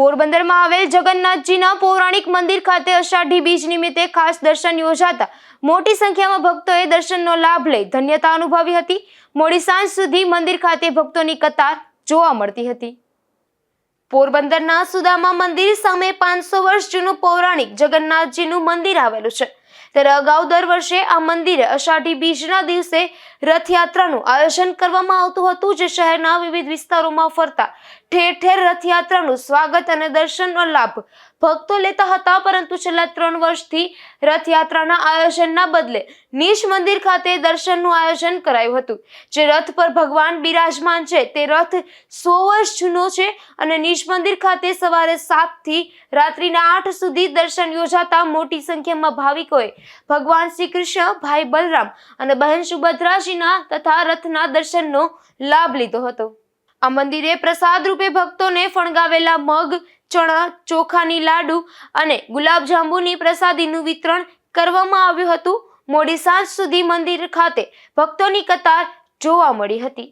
પોરબંદરમાં આવેલ જગન્નાથજીના પૌરાણિક મંદિર ખાતે અષાઢી બીજ નિમિત્તે ખાસ દર્શન યોજાતા મોટી સંખ્યામાં ભક્તોએ દર્શનનો લાભ લઈ ધન્યતા અનુભવી હતી. મોડી સાંજ સુધી મંદિર ખાતે ભક્તોની કતાર જોવા મળતી હતી. પોરબંદરના સુદામા મંદિર સામે પાંચસો વર્ષ જૂનું પૌરાણિક જગન્નાથજીનું મંદિર આવેલું છે. ત્યારે અગાઉ દર વર્ષે આ મંદિરે અષાઢી બીજના દિવસે રથયાત્રાનું આયોજન કરવામાં આવતું હતું, જે શહેરના વિવિધ વિસ્તારોમાં ફરતા ઠેર ઠેર રથયાત્રાનું સ્વાગત અને દર્શનનો લાભ ભક્તો લેતા હતા. પરંતુ છેલ્લા ત્રણ વર્ષથી રથયાત્રાના આયોજનના બદલે નીશ મંદિર ખાતે દર્શનનું આયોજન કરાયું હતું, જે રથ પર ભગવાન બિરાજમાન છે. તે રથ સો વર્ષ જૂનો છે અને નીશ મંદિર ખાતે સવારે સાતથી રાત્રિના આઠ સુધી દર્શન યોજાતા મોટી સંખ્યામાં ભાવિકોએ ભગવાન શ્રી કૃષ્ણ, ભાઈ બલરામ અને બહેન સુભદ્રાજીના તથા રથના દર્શનનો લાભ લીધો હતો. આ મંદિરે પ્રસાદ રૂપે ભક્તોને ફણગાવેલા મગ, ચણા, ચોખાની લાડુ અને ગુલાબજાંબુની પ્રસાદીનું વિતરણ કરવામાં આવ્યું હતું. મોડી સાંજ સુધી મંદિર ખાતે ભક્તોની કતાર જોવા મળી હતી.